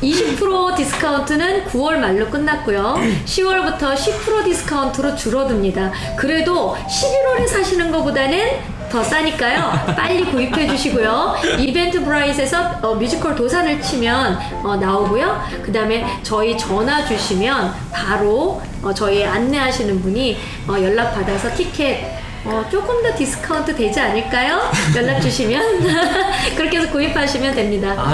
20% 디스카운트는 9월 말로 끝났고요. 10월부터 10% 디스카운트로 줄어듭니다. 그래도 11월에 사시는 것보다는 더 싸니까요. 빨리 구입해 주시고요. 이벤트 브라이트에서 어, 뮤지컬 도산을 치면 어, 나오고요. 그 다음에 저희 전화 주시면 바로 어, 저희 안내하시는 분이 어, 연락 받아서 티켓 어, 조금 더 디스카운트 되지 않을까요? 연락 주시면 그렇게 해서 구입하시면 됩니다.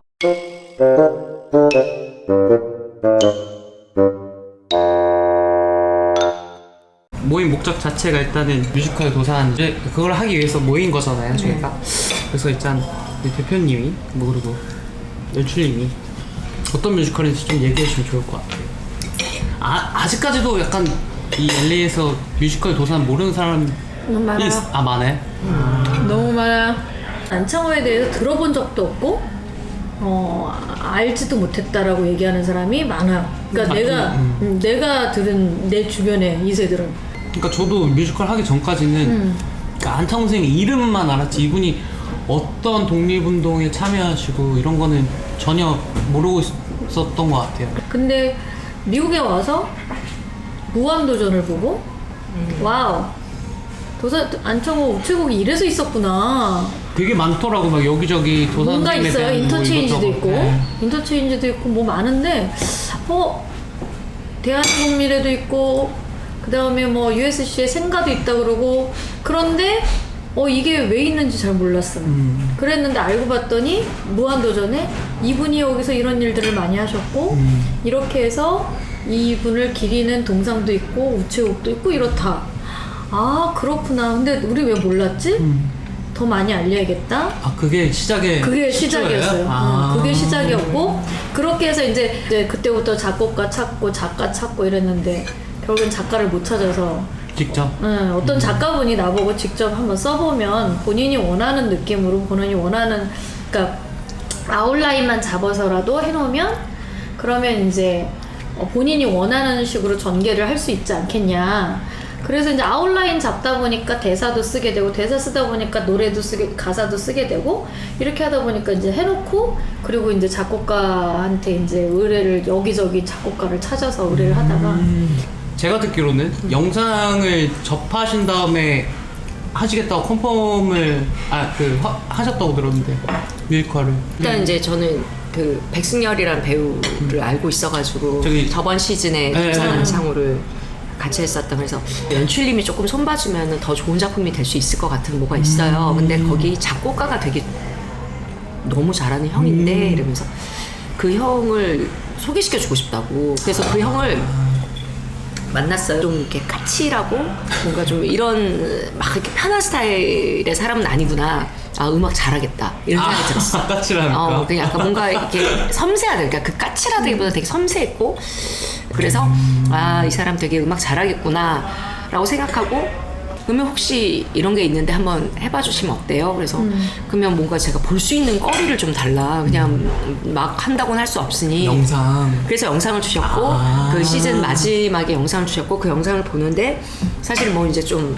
모임 목적 자체가 일단은 뮤지컬 도산 이제 그걸 하기 위해서 모인 거잖아요 저희가 그래서 일단 우리 대표님이 뭐 그리고 연출님이 어떤 뮤지컬인지 좀 얘기해 주시면 좋을 것 같아요 아, 아직까지도 약간 이 LA에서 뮤지컬 도산 모르는 사람이 많아요. 있- 아 많아요? 너무 많아요. 안창호에 대해서 들어본 적도 없고, 어, 알지도 못했다라고 얘기하는 사람이 많아요. 그러니까 아, 내가, 음. 음, 내가 들은 내 주변에 이세들은. 그러니까 저도 뮤지컬 하기 전까지는 음. 그러니까 안창호 선생님 이름만 알았지 이분이 어떤 독립운동에 참여하시고 이런 거는 전혀 모르고 있었던 것 같아요 근데 미국에 와서 무한도전을 보고, 와우. 도사, 안창호 우체국이 이래서 있었구나. 되게 많더라고 막 여기저기 도산 뭔가 있어요. 대한 뭐 인터체인지도 이것저것. 있고, 네. 인터체인지도 있고 뭐 많은데, 어 대한민국미래도 있고, 그 다음에 뭐 USC의 생가도 있다 그러고, 그런데 어 이게 왜 있는지 잘 몰랐어. 음. 그랬는데 알고 봤더니 무한도전에 이분이 여기서 이런 일들을 많이 하셨고, 음. 이렇게 해서 이분을 기리는 동상도 있고 우체국도 있고 이렇다. 아 그렇구나. 근데 우리 왜 몰랐지? 음. 더 많이 알려야겠다. 아 그게 시작의 그게? 시작이었어요. 아. 응, 그게 시작이었고 그렇게 해서 이제, 이제 그때부터 작곡가 찾고 작가 찾고 이랬는데 결국엔 작가를 못 찾아서 직접 응, 어떤 작가분이 나보고 직접 한번 써보면 본인이 원하는 느낌으로 본인이 원하는 그러니까 아웃라인만 잡아서라도 해놓으면 그러면 이제 어, 본인이 원하는 식으로 전개를 할 수 있지 않겠냐. 그래서 이제 아웃라인 잡다 보니까 대사도 쓰게 되고 대사 쓰다 보니까 노래도 쓰게 가사도 쓰게 되고 이렇게 하다 보니까 이제 해놓고 그리고 이제 작곡가한테 이제 의뢰를 여기저기 작곡가를 찾아서 의뢰를 하다가 음. 제가 듣기로는 영상을 접하신 다음에 하시겠다고 컨펌을 아그 하셨다고 들었는데 뮤지컬을 일단 이제 저는 그 백승열이라는 배우를 알고 있어가지고 저기- 저번 시즌에 네, 네. 창호를 같이 했었던 그래서 연출님이 조금 손봐주면 더 좋은 작품이 될 수 있을 것 같은 뭐가 있어요. 음. 근데 거기 작곡가가 되게 너무 잘하는 형인데 음. 이러면서 그 형을 소개시켜 주고 싶다고. 그래서 그 형을 만났어요. 좀 이렇게 까칠하고 뭔가 좀 이런 막 이렇게 편한 스타일의 사람은 아니구나. 아 음악 잘하겠다 이런 생각이 들었어. 까칠하니까 어, 그냥 약간 뭔가 이렇게 섬세하다. 그러니까 그 까칠하다기보다 되게 섬세했고, 그래서 아 이 사람 되게 음악 잘하겠구나 라고 생각하고. 그러면 혹시 이런 게 있는데 한번 해봐 주시면 어때요? 그래서 그러면 뭔가 제가 볼 수 있는 거리를 좀 달라. 그냥 막 한다고는 할 수 없으니. 영상 그래서 영상을 주셨고 아. 그 시즌 마지막에 영상을 주셨고 그 영상을 보는데 사실 뭐 이제 좀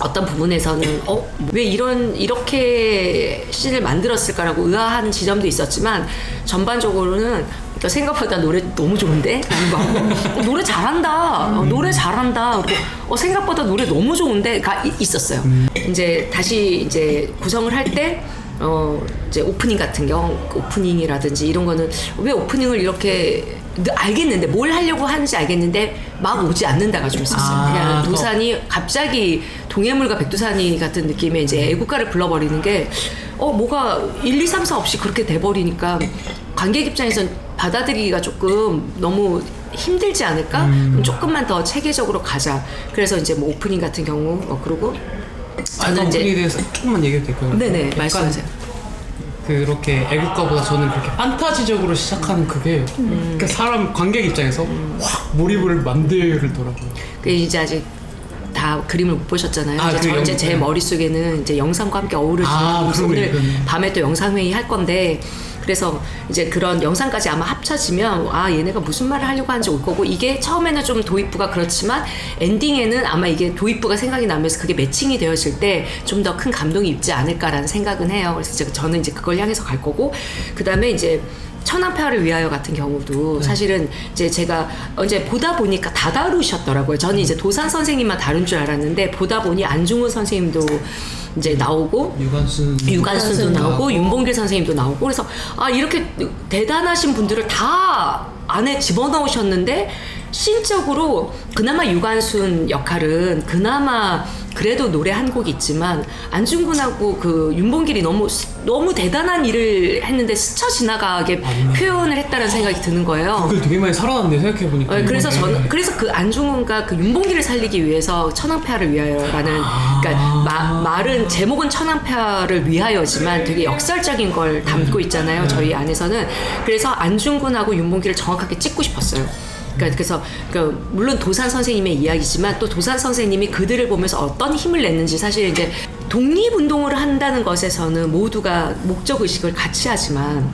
어떤 부분에서는 어 왜 이런 이렇게 씬을 만들었을까라고 의아한 지점도 있었지만 전반적으로는 그러니까 생각보다 노래 너무 좋은데? 하고 어, 노래 잘한다. 어, 노래 잘한다. 그리고 어, 생각보다 노래 너무 좋은데가 이- 있었어요. 이제 다시 이제 구성을 할 때 어 이제 오프닝 같은 경우 오프닝이라든지 이런 거는 왜 오프닝을 이렇게 알겠는데 뭘 하려고 하는지 알겠는데 막 오지 않는다가 좀 있었어요. 아, 그냥 또. 도산이 갑자기 동해물과 백두산이 같은 느낌의 이제 애국가를 불러버리는 게 어 뭐가 1, 2, 3, 4 없이 그렇게 돼버리니까 관객 입장에선 받아들이기가 조금 너무 힘들지 않을까? 음. 그럼 조금만 더 체계적으로 가자. 그래서 이제 뭐 오프닝 같은 경우 어 그리고 저는 이제 대해서 조금만 얘기해도 될까요? 네네 약간 말씀하세요. 그렇게 애국가보다 저는 그렇게 판타지적으로 시작하는 그게 음. 그 사람 관객 입장에서 확 몰입을 만들더라고요. 그 이제 아직 다 그림을 못 보셨잖아요. 아, 이제 그 저 이제 제 네. 머릿속에는 이제 영상과 함께 어우러지는 아, 그래서 그러네, 오늘 그러네. 밤에 또 영상 회의 할 건데 그래서 이제 그런 영상까지 아마 합쳐지면 아 얘네가 무슨 말을 하려고 하는지 올 거고 이게 처음에는 좀 도입부가 그렇지만 엔딩에는 아마 이게 도입부가 생각이 나면서 그게 매칭이 되었을 때좀 더 큰 감동이 있지 않을까라는 생각은 해요. 그래서 제가 저는 이제 그걸 향해서 갈 거고 그 다음에 이제 천안파를 위하여 같은 경우도 사실은 이제 제가 이제 보다 보니까 다 다루셨더라고요. 저는 이제 도산 선생님만 다룬 줄 알았는데 보다 보니 안중근 선생님도 이제 나오고 유관순 유관순도 나오고 나오고. 윤봉길 선생님도 나오고 그래서 아 이렇게 대단하신 분들을 다 안에 집어넣으셨는데 신적으로 그나마 유관순 역할은 그나마 그래도 노래 한 곡 있지만 안중근하고 그 윤봉길이 너무 너무 대단한 일을 했는데 스쳐 지나가게 맞네. 표현을 했다는 생각이 드는 거예요. 그게 되게 많이 살아났네 생각해 보니까. 어, 그래서 저는 그래서 그 안중근과 그 윤봉길을 살리기 위해서 천황폐하를 위하여라는 그러니까 마- 말은 제목은 천황폐하를 위하여지만 되게 역설적인 걸 담고 있잖아요 저희 안에서는 그래서 안중근하고 윤봉길을 정확하게 찍고 싶었어요. 그러니까 그래서 그 물론 도산 선생님의 이야기지만 또 도산 선생님이 그들을 보면서 어떤 힘을 냈는지 사실 이제 독립 운동을 한다는 것에서는 모두가 목적 의식을 같이 하지만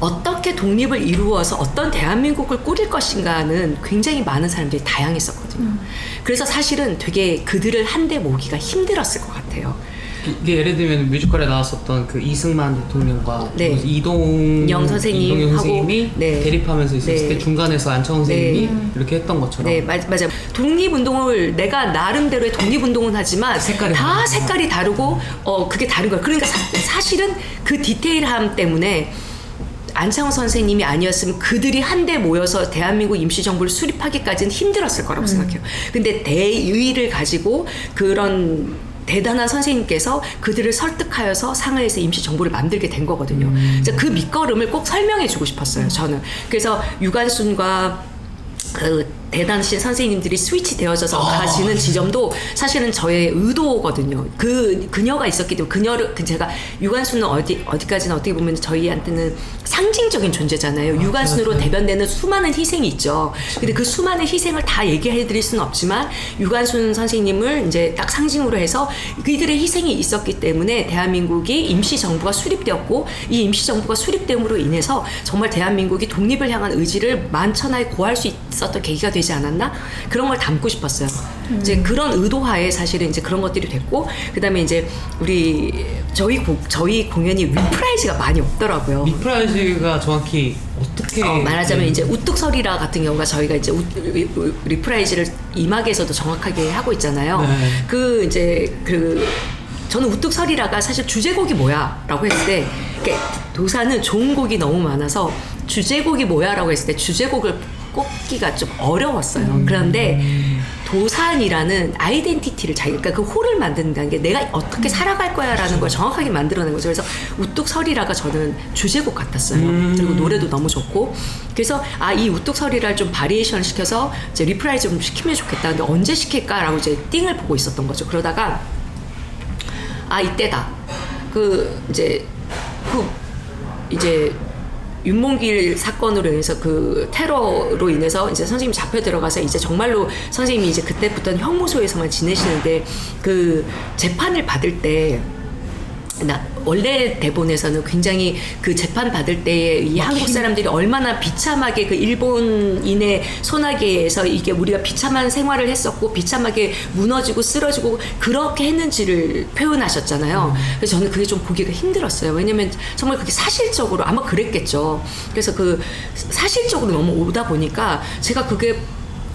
어떻게 독립을 이루어서 어떤 대한민국을 꾸릴 것인가는 굉장히 많은 사람들이 다양했었거든요. 그래서 사실은 되게 그들을 한데 모기가 힘들었을 것 같아요. 이게 예를 들면 뮤지컬에 나왔었던 그 이승만 대통령과 네. 이동 영 선생님 이동영 하고, 선생님이 네. 대립하면서 있었을 네. 때 중간에서 안창원 선생님이 네. 이렇게 했던 것처럼 네, 맞, 맞아. 독립운동을 내가 나름대로의 독립운동은 하지만 색깔이 다 다르구나. 색깔이 다르고 어 그게 다른 거야. 그러니까 사, 실은그 디테일함 때문에 안창호 선생님이 아니었으면 그들이 한데 모여서 대한민국 임시정부를 수립하기까지는 힘들었을 거라고 생각해요. 근데 대의를 가지고 그런 대단한 선생님께서 그들을 설득하여서 상하이에서 임시 정부를 만들게 된 거거든요. 그래서 그 밑거름을 꼭 설명해 주고 싶었어요, 저는. 그래서 유관순과 그 대단하신 선생님들이 스위치 되어져서 가지는 지점도 사실은 저의 의도거든요. 그 그녀가 있었기 때문에 그녀를 그 제가 유관순은 어디 어디까지나 어떻게 보면 저희한테는 상징적인 존재잖아요. 유관순으로 맞아요. 대변되는 수많은 희생이 있죠. 근데 그 수많은 희생을 다 얘기해 드릴 수는 없지만 유관순 선생님을 이제 딱 상징으로 해서 그들의 희생이 있었기 때문에 대한민국이 임시 정부가 수립되었고 이 임시 정부가 수립됨으로 인해서 정말 대한민국이 독립을 향한 의지를 만천하에 고할 수 있었던 계기가 되지 않았나 그런 걸 담고 싶었어요. 이제 그런 의도하에 사실은 이제 그런 것들이 됐고 그다음에 이제 우리 저희 곡 저희 공연이 리프라이즈가 많이 없더라고요. 리프라이즈가 정확히 어떻게 어, 말하자면 네. 이제 우뚝서리라 같은 경우가 저희가 이제 우, 리- 리프라이즈를 이막에서도 정확하게 하고 있잖아요. 네. 그 이제 그 저는 우뚝서리라가 사실 주제곡이 뭐야라고 했을 때 도사는 좋은 곡이 너무 많아서 주제곡이 뭐야라고 했을 때 주제곡을 꼽기가 좀 어려웠어요. 그런데 도산이라는 아이덴티티를 자기 그러니까 그 홀을 만든다는 게 내가 어떻게 살아갈 거야라는 걸 정확하게 만들어낸 거죠. 그래서 우뚝서리라가 저는 주제곡 같았어요. 음. 그리고 노래도 너무 좋고 그래서 아 이 우뚝서리를 좀 바리에이션 시켜서 이제 리프라이즈 좀 시키면 좋겠다. 근데 언제 시킬까라고 이제 띵을 보고 있었던 거죠. 그러다가 아 이때다. 그 이제 그 이제 윤몽길 사건으로 인해서 그 테러로 인해서 이제 선생님 잡혀 들어가서 이제 정말로 선생님이 이제 그때부터는 형무소에서만 지내시는데 그 재판을 받을 때 나 원래 대본에서는 굉장히 그 재판 받을 때에 이 한국 사람들이 얼마나 비참하게 그 일본인의 소나기에서 이게 우리가 비참한 생활을 했었고 비참하게 무너지고 쓰러지고 그렇게 했는지를 표현하셨잖아요. 그래서 저는 그게 좀 보기가 힘들었어요. 왜냐면 정말 그게 사실적으로 아마 그랬겠죠. 그래서 그 사실적으로 너무 오다 보니까 제가 그게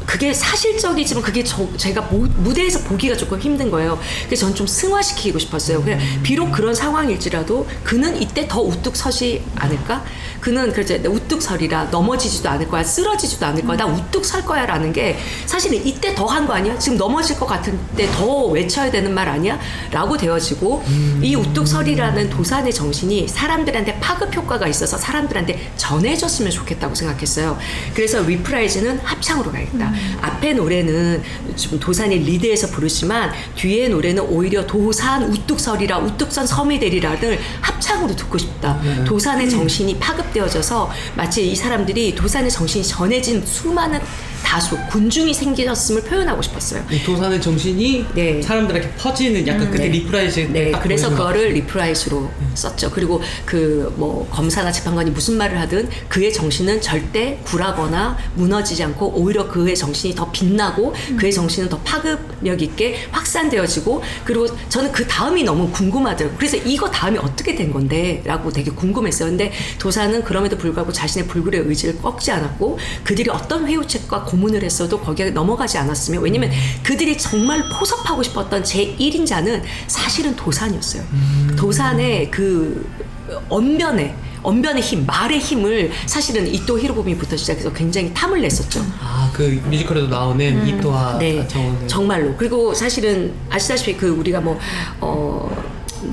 그게 사실적이지만 그게 저, 제가 모- 무대에서 보기가 조금 힘든 거예요. 그래서 저는 좀 승화시키고 싶었어요. 그냥 비록 그런 상황일지라도 그는 이때 더 우뚝 서지 않을까? 그는 그래서 우뚝 서리라 넘어지지도 않을 거야, 쓰러지지도 않을 거야, 나 우뚝 설 거야라는 게 사실은 이때 더 한 거 아니야? 지금 넘어질 것 같은데 더 외쳐야 되는 말 아니야? 라고 되어지고 이 우뚝 서리라는 도산의 정신이 사람들한테 파급 효과가 있어서 사람들한테 전해졌으면 좋겠다고 생각했어요. 그래서 리프라이즈는 합창으로 가야겠다. 앞에 노래는 좀 도산의 리드에서 부르지만 뒤에 노래는 오히려 도산 우뚝설이라 우뚝 선 섬이 되리라를 합창으로 듣고 싶다. 도산의 정신이 파급 되어져서 마치 이 사람들이 도산의 정신이 전해진 수많은 다수 군중이 생기셨음을 표현하고 싶었어요. 이 도산의 정신이 네. 사람들에게 퍼지는 약간 그때 네. 리프라이즈 네, 딱 그래서 그거를 리프라이즈로 썼죠. 그리고 그 뭐 검사나 재판관이 무슨 말을 하든 그의 정신은 절대 굴하거나 무너지지 않고 오히려 그의 정신이 더 빛나고 그의 정신은 더 파급력 있게 확산되어지고 그리고 저는 그 다음이 너무 궁금하더라고요. 그래서 이거 다음이 어떻게 된 건데? 라고 되게 궁금했어요. 근데 도사는 그럼에도 불구하고 자신의 불굴의 의지를 꺾지 않았고 그들이 어떤 회유책과 고문을 했어도 거기에 넘어가지 않았으며 왜냐면 그들이 정말 포섭하고 싶었던 제1인자는 사실은 도산이었어요. 도산의 그 언변의 언변의 힘, 말의 힘을 사실은 이토 히로부미부터 시작해서 굉장히 탐을 냈었죠. 아 그 뮤지컬에도 나오는 이토와 네, 정원은 정말로. 그리고 사실은 아시다시피 그 우리가 뭐 어.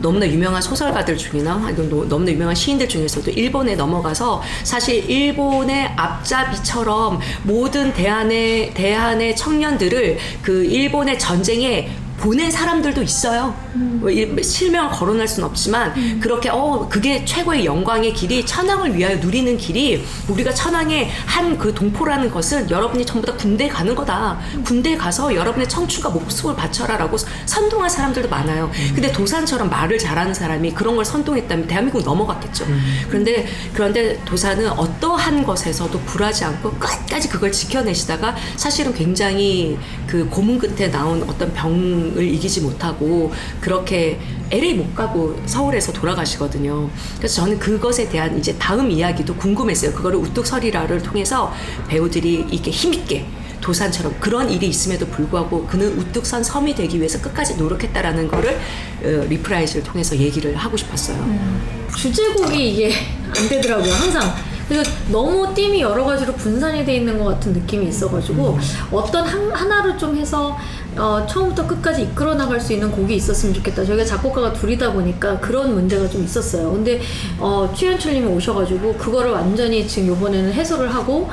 너무나 유명한 소설가들 중이나 노- 너무나 유명한 시인들 중에서도 일본에 넘어가서 사실 일본의 앞잡이처럼 모든 대한의 대한의 청년들을 그 일본의 전쟁에 보낸 사람들도 있어요. 뭐 일- 실명을 거론할 수는 없지만 그렇게 어 그게 최고의 영광의 길이 천황을 위하여 누리는 길이 우리가 천황의 한 그 동포라는 것은 여러분이 전부 다 군대에 가는 거다. 군대에 가서 여러분의 청춘과 목숨을 바쳐라라고 선동한 사람들도 많아요. 근데 도산처럼 말을 잘하는 사람이 그런 걸 선동했다면 대한민국 넘어갔겠죠. 그런데 그런데 도산은 어떠한 것에서도 굴하지 않고 끝까지 그걸 지켜내시다가 사실은 굉장히 그 고문 끝에 나온 어떤 병을 이기지 못하고 그렇게 LA 못 가고 서울에서 돌아가시거든요. 그래서 저는 그것에 대한 이제 다음 이야기도 궁금했어요. 그거를 우뚝서리라를 통해서 배우들이 이렇게 힘있게 도산처럼 그런 일이 있음에도 불구하고 그는 우뚝 선 섬이 되기 위해서 끝까지 노력했다라는 거를 어, 리프라이즈를 통해서 얘기를 하고 싶었어요. 주제곡이 이게 안 되더라고요 항상 그래서 너무 띠이 여러 가지로 분산이 돼 있는 것 같은 느낌이 있어가지고 어떤 한, 하나를 좀 해서 어, 처음부터 끝까지 이끌어 나갈 수 있는 곡이 있었으면 좋겠다. 저희가 작곡가가 둘이다 보니까 그런 문제가 좀 있었어요. 근데 어, 최현철님이 오셔가지고 그거를 완전히 지금 이번에는 해소를 하고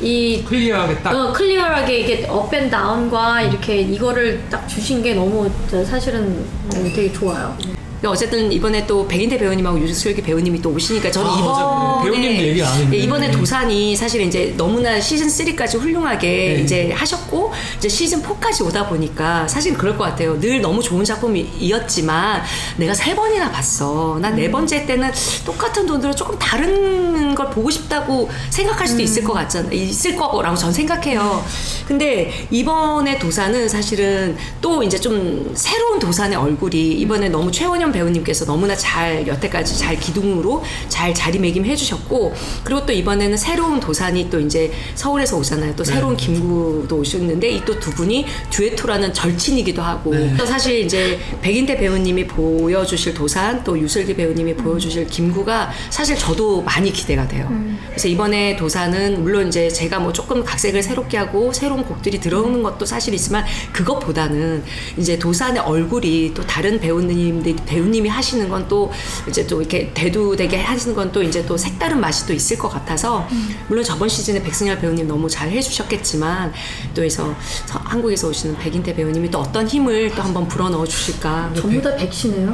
이 클리어하게 딱 어, 클리어하게 이게 업앤 다운과 이렇게 이거를 딱 주신 게 너무 저 사실은 어, 되게 좋아요. 근데 어쨌든 이번에 또 백인태 배우님하고 유슬기 배우님이 또 오시니까 저는 아. 이번에 배우님도 얘기 안. 네, 이번에 도산이 사실 이제 너무나 시즌 3까지 훌륭하게 네. 이제 하셨고 이제 시즌 4까지 오다 보니까 사실 그럴 것 같아요. 늘 너무 좋은 작품이었지만 내가 세 번이나 봤어. 난 네 번째 때는 똑같은 돈으로 조금 다른 걸 보고 싶다고 생각할 수도 있을 것 같잖아. 있을 거라고 전 생각해요. 근데 이번에 도산은 사실은 또 이제 좀 새로운 도산의 얼굴이 이번에 너무 최원 현 배우님께서 너무나 잘 여태까지 잘 기둥으로 잘 자리매김 해 주셨고 그리고 또 이번에는 새로운 도산이 또 이제 서울에서 오잖아요. 또 새로운 김구도 오셨는데 이 또 두 분이 듀에토라는 절친이기도 하고 네. 또 사실 이제 백인태 배우님이 보여주실 도산 또 유슬기 배우님이 보여주실 김구가 사실 저도 많이 기대가 돼요. 그래서 이번에 도산은 물론 이제 제가 뭐 조금 각색을 새롭게 하고 새로운 곡들이 들어오는 것도 사실 있지만 그것보다는 이제 도산의 얼굴이 또 다른 배우님들 배우님이 하시는 건 또 이제 또 이렇게 대두되게 하시는 건 또 이제 또 색다른 맛이 또 있을 것 같아서 물론 저번 시즌에 백승열 배우님 너무 잘 해주셨겠지만 또 해서 서- 한국에서 오시는 백인태 배우님이 또 어떤 힘을 또 한번 불어넣어 주실까 전부 다 백시네요.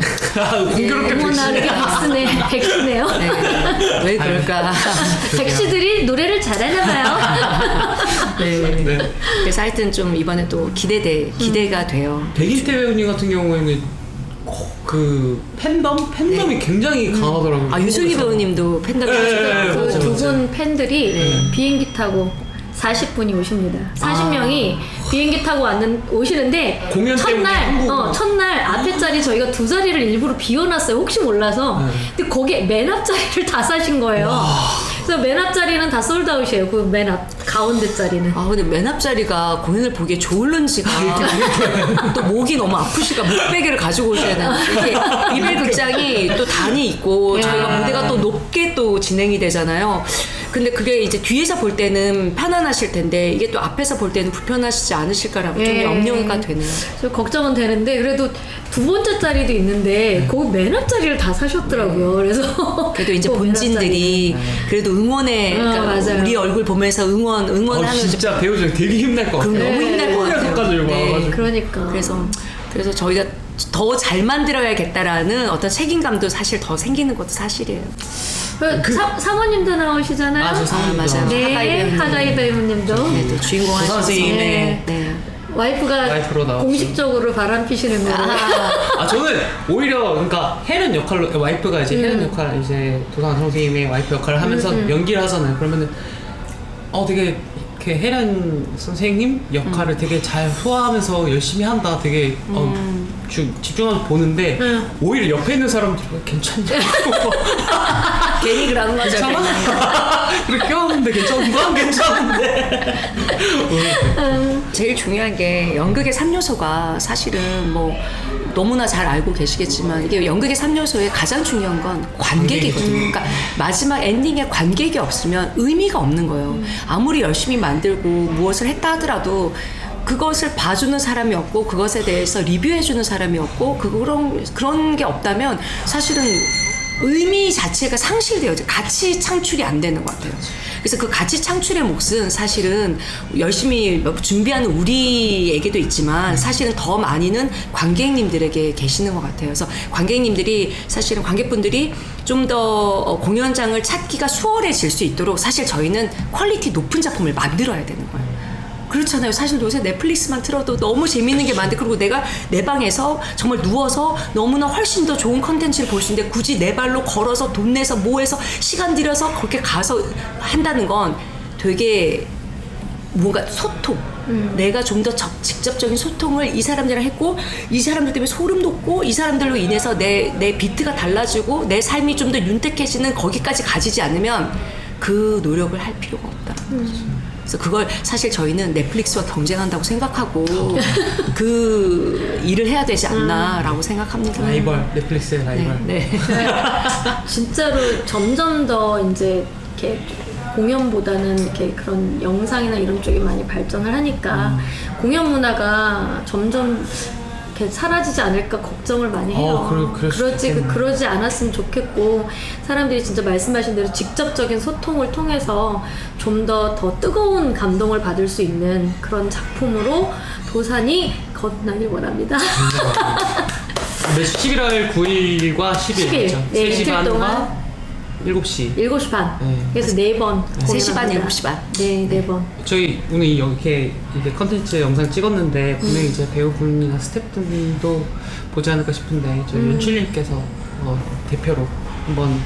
공교롭게 어머나 이게 백스네, 백시네요. 네. 왜 그럴까 백시들이 노래를 잘하나 봐요. 네. 네. 그래서 하여튼 좀 이번에 또 기대돼 기대가 돼요. 백인태 배우님 같은 경우에는 그 팬덤 팬덤이 굉장히 강하더라고요. 아 유슬기 배우님도 팬덤이 네, 네, 그 맞아요, 두 맞아요. 분 팬들이 비행기 타고 40분이 오십니다. 40명이 비행기 타고 왔는 오시는데 공연 때문에 첫날 한국으로. 어, 첫날 앞에 자리 저희가 두 자리를 일부러 비워놨어요. 혹시 몰라서. 네. 근데 거기에 맨 앞 자리를 다 사신 거예요. 그래서 맨 앞 자리는 다 솔드아웃이에요. 그 맨 앞 가운데 자리는. 아 근데 맨 앞 자리가 공연을 보기에 좋을런지가 또 목이 너무 아프시가 목베개를 가지고 오셔야 되는데 이게 이별 극장이 또 단이 있고 예. 저희가 무대가 또 높게 또 진행이 되잖아요. 근데 그게 이제 뒤에서 볼 때는 편안하실 텐데 이게 또 앞에서 볼 때는 불편하시지 않으실까라고 좀 예. 염려가 되네요. 저 걱정은 되는데 그래도 두 번째 자리도 있는데 거기 맨 앞 자리를 다 사셨더라고요. 그래서 그래도 이제 본진들이 그래도 응원에 어, 그러니까 맞아요. 우리 얼굴 보면서 응원 어, 응원하는 진짜 배우들 되게 힘날 것 그럼 같아요. 너무 힘날 것 같아요. 와가지고. 앞자리. 그러니까. 그래서 그래서 저희가 더 잘 만들어야겠다라는 어떤 책임감도 사실 더 생기는 것도 사실이에요. 그, 사, 사모님도 나오시잖아요. 아, 저 사모님도 아, 맞아요. 하가이 네, 배우님. 하가이 배우님도 네, 또 주인공 선생님의 네. 네. 와이프가 나오시고. 공식적으로 바람 피시는 거. 아 저는 오히려 그러니까 헬렌 역할로 와이프가 이제 음. 헬렌 역할 이제 도산 선생님의 와이프 역할을 하면서 연기를 하잖아요. 그러면은 어 되게 이렇게 헬렌 선생님 역할을 되게 잘 소화하면서 열심히 한다. 되게 어, 주- 집중하면서 보는데 응. 오히려 옆에 있는 사람들이 괜찮냐고 괜히 그러는 거죠. 괜찮아? 그렇게 껴왔는데 괜찮은 건 괜찮은데 제일 중요한 게 연극의 3요소가 사실은 뭐 너무나 잘 알고 계시겠지만 이게 연극의 3요소의 가장 중요한 건 관객이거든요. 그러니까 마지막 엔딩에 관객이 없으면 의미가 없는 거예요. 아무리 열심히 만들고 무엇을 했다 하더라도 그것을 봐주는 사람이 없고 그것에 대해서 리뷰해주는 사람이 없고 그런 그런 게 없다면 사실은 의미 자체가 상실돼요. 가치 창출이 안 되는 것 같아요. 그래서 그 가치 창출의 몫은 사실은 열심히 준비하는 우리에게도 있지만 사실은 더 많이는 관객님들에게 계시는 것 같아요. 그래서 관객님들이 사실은 관객분들이 좀 더 공연장을 찾기가 수월해질 수 있도록 사실 저희는 퀄리티 높은 작품을 만들어야 되는 거예요. 그렇잖아요. 사실 요새 넷플릭스만 틀어도 너무 재밌는 게 많은데 그리고 내가 내 방에서 정말 누워서 너무나 훨씬 더 좋은 컨텐츠를 볼 수 있는데 굳이 내 발로 걸어서 돈 내서 뭐 해서 시간 들여서 그렇게 가서 한다는 건 되게 뭔가 소통. 내가 좀 더 직접적인 소통을 이 사람들이랑 했고 이 사람들 때문에 소름 돋고 이 사람들로 인해서 내, 내 비트가 달라지고 내 삶이 좀 더 윤택해지는 거기까지 가지지 않으면 그 노력을 할 필요가 없다. 그래서 그걸 사실 저희는 넷플릭스와 경쟁한다고 생각하고 그 일을 해야 되지 않나라고 생각합니다. 라이벌 넷플릭스의 라이벌 네. 네. 진짜로 점점 더 이제 이렇게 공연보다는 이렇게 그런 영상이나 이런 쪽이 많이 발전을 하니까 공연 문화가 점점 사라지지 않을까 걱정을 많이 해요. 어, 수도 그러지 있겠네요. 그러지 않았으면 좋겠고 사람들이 진짜 말씀하신 대로 직접적인 소통을 통해서 좀 더더 뜨거운 감동을 받을 수 있는 그런 작품으로 도산이 거듭나길 원합니다. 매주 11월 9일과 10일 10일. 있죠. 네, 3시 이틀 반과 동안 7시 7시 반. 네. 그래서 네 번. 3시 반, 공연합니다. 7시 반. 네, 네 번. 저희 오늘 이렇게 이제 컨텐츠 영상 찍었는데 음. 분명히 이제 배우분이나 스태프분도 보지 않을까 싶은데 저희 음. 연출님께서 어, 대표로 한번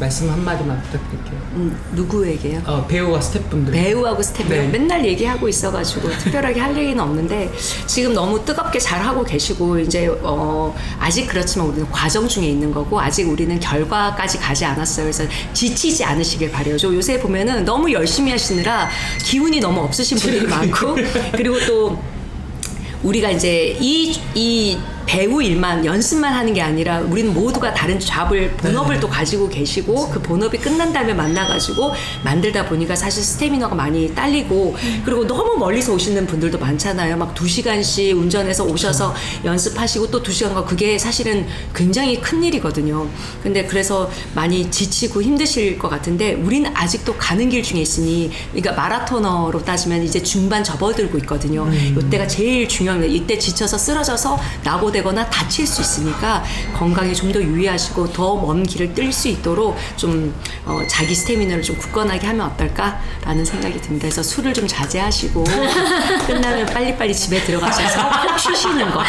말씀 한 마디만 부탁드릴게요. 음, 누구에게요? 어, 배우와 스태프분들. 배우하고 스태프 네. 맨날 얘기하고 있어가지고 특별하게 할 얘기는 없는데 지금 너무 뜨겁게 잘 하고 계시고 이제 어 아직 그렇지만 우리는 과정 중에 있는 거고 아직 우리는 결과까지 가지 않았어요. 그래서 지치지 않으시길 바래요. 저 요새 보면은 너무 열심히 하시느라 기운이 너무 없으신 분들이 많고 그리고 또 우리가 이제 이, 이 배우 일만 연습만 하는 게 아니라 우리는 모두가 다른 잡을 본업을 또 가지고 계시고 그 본업이 끝난 다음에 만나가지고 만들다 보니까 사실 스태미너가 많이 딸리고 그리고 너무 멀리서 오시는 분들도 많잖아요. 막 두 시간씩 운전해서 오셔서 연습하시고 또 두 시간가 그게 사실은 굉장히 큰 일이거든요. 근데 그래서 많이 지치고 힘드실 것 같은데 우리는 아직도 가는 길 중에 있으니 그러니까 마라토너로 따지면 이제 중반 접어들고 있거든요. 이때가 제일 중요합니다. 이때 지쳐서 쓰러져서 낙오되거나 다칠 수 있으니까 건강에 좀 더 유의하시고 더 먼 길을 뜰 수 있도록 좀 어, 자기 스태미너를 좀 굳건하게 하면 어떨까라는 생각이 듭니다. 그래서 술을 좀 자제하시고 끝나면 빨리빨리 집에 들어가셔서 푹 쉬시는 거.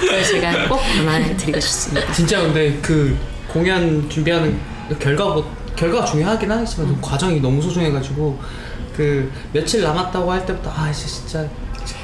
그걸 제가 꼭 권해드리고 싶습니다. 진짜 근데 그 공연 준비하는 그 결과 결과가 중요하긴 하지만 좀 과정이 너무 소중해가지고 그 며칠 남았다고 할 때부터 아 이제 진짜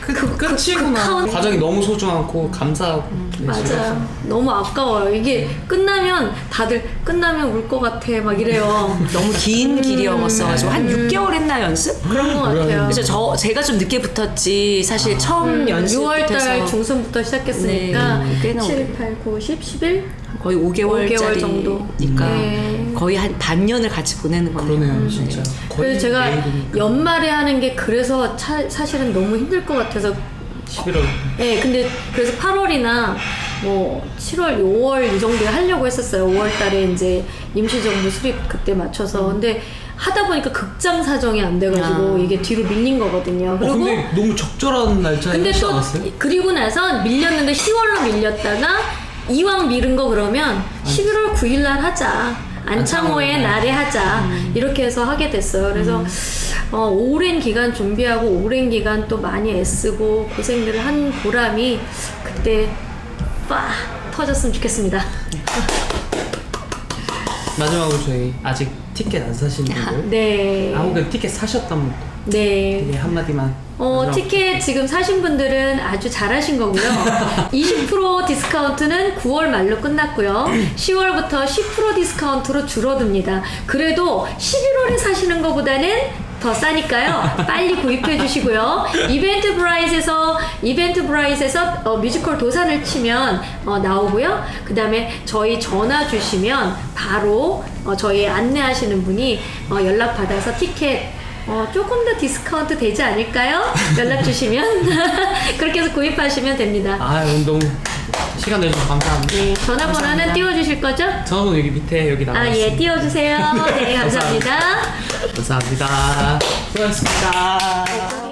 끝, 끝이구나 카운트. 과정이 너무 소중하고 감사하고 네, 맞아요. 즐거웠어요. 너무 아까워요. 이게 끝나면 다들 끝나면 울 것 같아 막 이래요. 너무 긴 길이었어가지고 한 6개월 했나 연습? 그런 것 같아요. 그래서 저 제가 좀 늦게 붙었지 사실 처음 연습 6월달 붙어서 중순부터 시작했으니까 네, 꽤나 7, 오래. 8, 9, 10, 11? 거의 5개월짜리니까 5개월 정도. 네. 거의 한 반년을 같이 보내는 거네요. 그러네요 진짜 거의 그래서 제가 매일이니까. 연말에 하는 게 그래서 차- 사실은 너무 힘들 것 같아서 11월 예, 근데 그래서 8월이나 뭐 7월, 5월 이 정도에 하려고 했었어요. 5월 달에 이제 임시정부 수립 그때 맞춰서. 근데 하다 보니까 극장 사정이 안 돼가지고 아. 이게 뒤로 밀린 거거든요. 어, 그리고 근데 너무 적절한 날짜에 근데 하지 또 않았어요? 그리고 나서 밀렸는데 10월로 밀렸다가 이왕 미룬 거 그러면 11월 9일 날 하자. 안창호의 날에 하자. 이렇게 해서 하게 됐어요. 그래서 어, 오랜 기간 준비하고 오랜 기간 또 많이 애쓰고 고생들을 한 보람이 그때 빡 터졌으면 좋겠습니다. 마지막으로 저희 아직 티켓 안 사시는 분들 네. 아 혹은 티켓 사셨던 네. 분들 한마디만 어, 티켓 지금 사신 분들은 아주 잘하신 거고요. 20% 디스카운트는 9월 말로 끝났고요. 10월부터 10% 디스카운트로 줄어듭니다. 그래도 11월에 사시는 것보다는 더 싸니까요. 빨리 구입해 주시고요. 이벤트 브라이트에서 이벤트 브라이트에서 어, 뮤지컬 도산을 치면 어, 나오고요. 그다음에 저희 전화 주시면 바로 어, 저희 안내하시는 분이 어, 연락 받아서 티켓 어, 조금 더 디스카운트 되지 않을까요? 연락 주시면 그렇게 해서 구입하시면 됩니다. 아 오늘 너무 시간 내주셔서 감사합니다 네, 전화번호는 띄워주실 거죠? 저는 여기 밑에 여기 나와 아, 예, 있습니다 띄워주세요. 네, 감사합니다. 감사합니다 수고하셨습니다